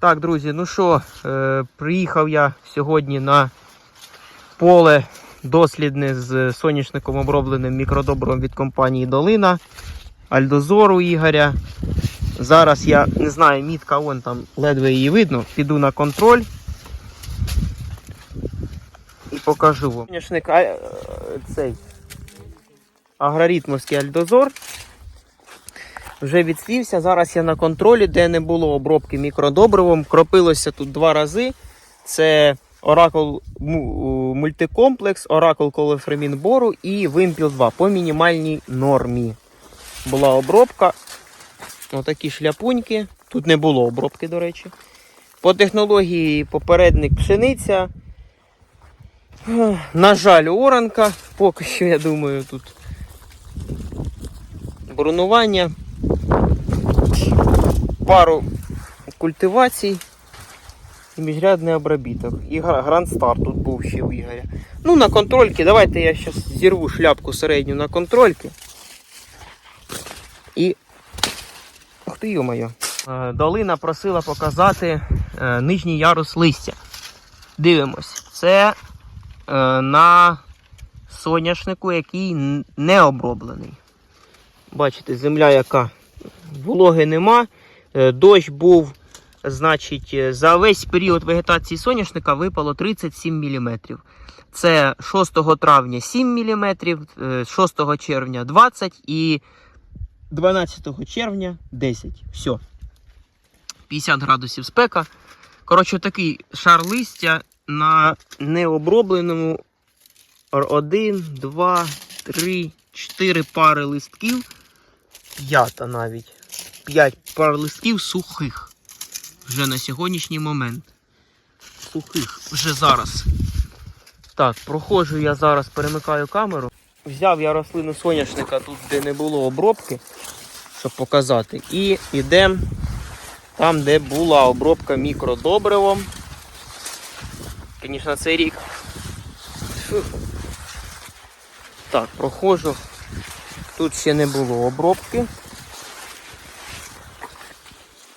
Так, друзі, ну що, е, приїхав я сьогодні на поле дослідне з соняшником обробленим мікродобром від компанії Долина, Альдозору Ігоря. Зараз я не знаю, мітка вон там ледве її видно. Піду на контроль і покажу вам. Соняшник а, е, цей агроритмовський Альдозор. Вже відсвівся. Зараз я на контролі, де не було обробки мікродобривом. Кропилося тут два рази. Це му- мультикомплекс, Oracle колефремін бору і Вимпіл 2 по мінімальній нормі. Була обробка. Отакі шляпуньки. Тут не було обробки, до речі. По технології попередник пшениця. На жаль, оранка. Поки що, я думаю, тут бронування пару культивацій і міжрядний обробіток. І гра- Гранд Стар тут був ще у Ігоря. Ну, на контрольки. Давайте я зараз зірву шляпку середню на контрольки. І. Ах ти йо-моє. Е, Долина просила показати е, нижній ярус листя. Дивимось. Це е, на соняшнику, який не оброблений. Бачите, земля яка вологи нема. Е, Дощ був, значить, е, за весь період вегетації соняшника випало 37 мм. Це 6 травня 7 мм, 6 червня 20 і 12 червня 10. Все. 50 градусів спека. Коротше, такий шар листя на необробленому 1, 2, 3, 4 пари листків. П'ята навіть. 5 пар листків сухих. Вже на сьогоднішній момент. Сухих вже зараз. Так, проходжу я зараз, перемикаю камеру. Взяв я рослину соняшника тут, де не було обробки, щоб показати. І йдемо там, де була обробка мікродобривом. Звісно, цей рік. Так, проходжу. Тут ще не було обробки.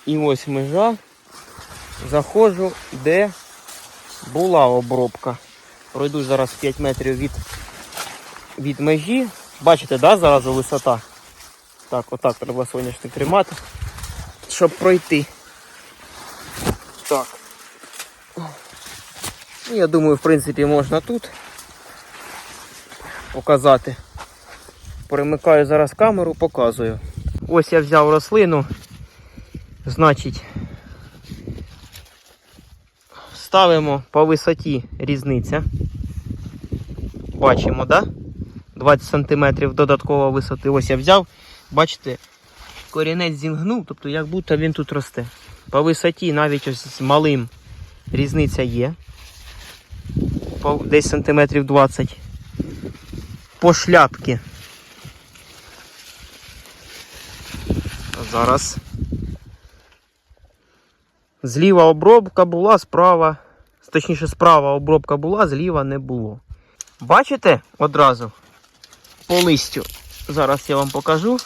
І ось межа. Заходжу, де була обробка. Пройду зараз 5 метрів від, від межі. Бачите, да, зараз висота. Так, отак треба соняшник тримати, щоб пройти. Так. Ну, Я думаю, в принципі, можна тут показати. Перемикаю зараз камеру, показую. Ось я взяв рослину. Значить, ставимо по висоті різниця. Бачимо, да? 20 см додатково висоти. Ось я взяв, бачите, корінець зінгнув, тобто як будто він тут росте. По висоті навіть ось з малим різниця є. Десь сантиметрів 20. По шляпки. Зараз. Зліва обробка була, справа. Точніше, справа обробка була, зліва не було. Бачите одразу по листю. Зараз я вам покажу.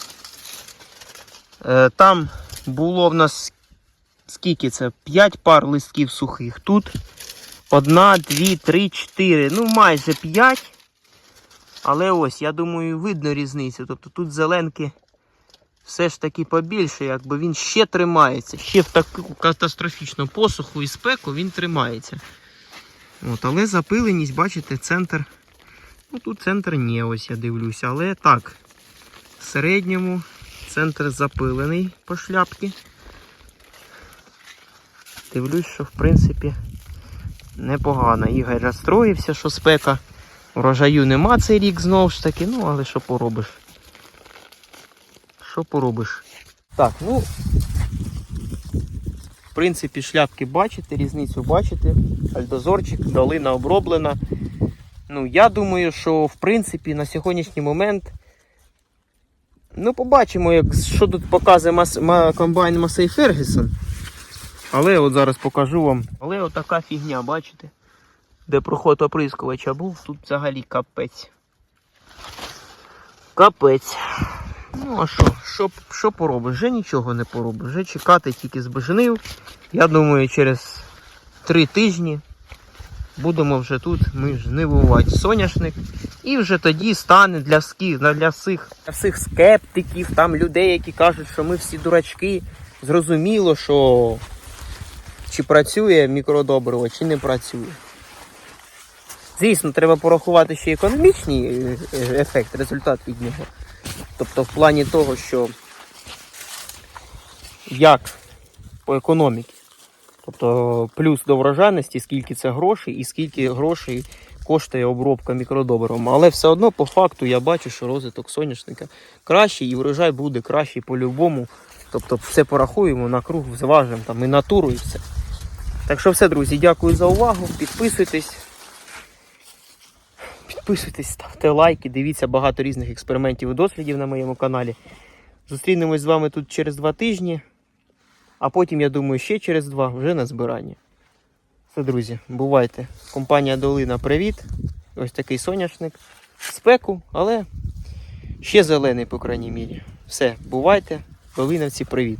Е, Там було в нас скільки це? 5 пар листків сухих. Тут одна, дві, три, чотири. Ну, майже 5. Але ось, я думаю, видно різницю. Тобто тут зеленки все ж таки побільше, якби він ще тримається. Ще в таку катастрофічну посуху і спеку він тримається. От, але запиленість, бачите, центр. Ну тут центр ні, ось я дивлюся. Але так, в середньому центр запилений по шляпці. Дивлюсь, що в принципі непогано. Ігор розстроївся, що спека. Врожаю нема цей рік знову ж таки, ну але що поробиш? Що поробиш? Так, ну. В принципі, шляпки бачите, різницю бачите. Альдозорчик, долина оброблена. Ну, я думаю, що в принципі на сьогоднішній момент. Ну, побачимо, як, що тут показує мас, ма, комбайн Масей Фергюсон. Але от зараз покажу вам. Але от така фігня, бачите? Де проход оприскувача був, тут взагалі капець. Капець. Ну а що? Що, що поробиш? Вже нічого не поробиш. Вже чекати тільки збеженив. Я думаю, через три тижні будемо вже тут ми жнивувати соняшник. І вже тоді стане для всіх, для всіх, для всіх скептиків, там людей, які кажуть, що ми всі дурачки. Зрозуміло, що чи працює мікродобриво, чи не працює. Звісно, треба порахувати ще економічний е, ефект, результат від нього. Тобто в плані того, що як по економіці. Тобто плюс до врожайності, скільки це грошей і скільки грошей коштує обробка мікродобривом. Але все одно по факту я бачу, що розвиток соняшника кращий і врожай буде кращий по-любому. Тобто все порахуємо на круг, зважимо там і натуру, і все. Так що все, друзі, дякую за увагу. Підписуйтесь. Підписуйтесь, ставте лайки, дивіться багато різних експериментів і дослідів на моєму каналі. Зустрінемось з вами тут через два тижні, а потім, я думаю, ще через два вже на збирання. Все, друзі, бувайте. Компанія Долина, привіт. Ось такий соняшник. Спеку, але ще зелений, по крайній мірі. Все, бувайте. Долиновці, привіт.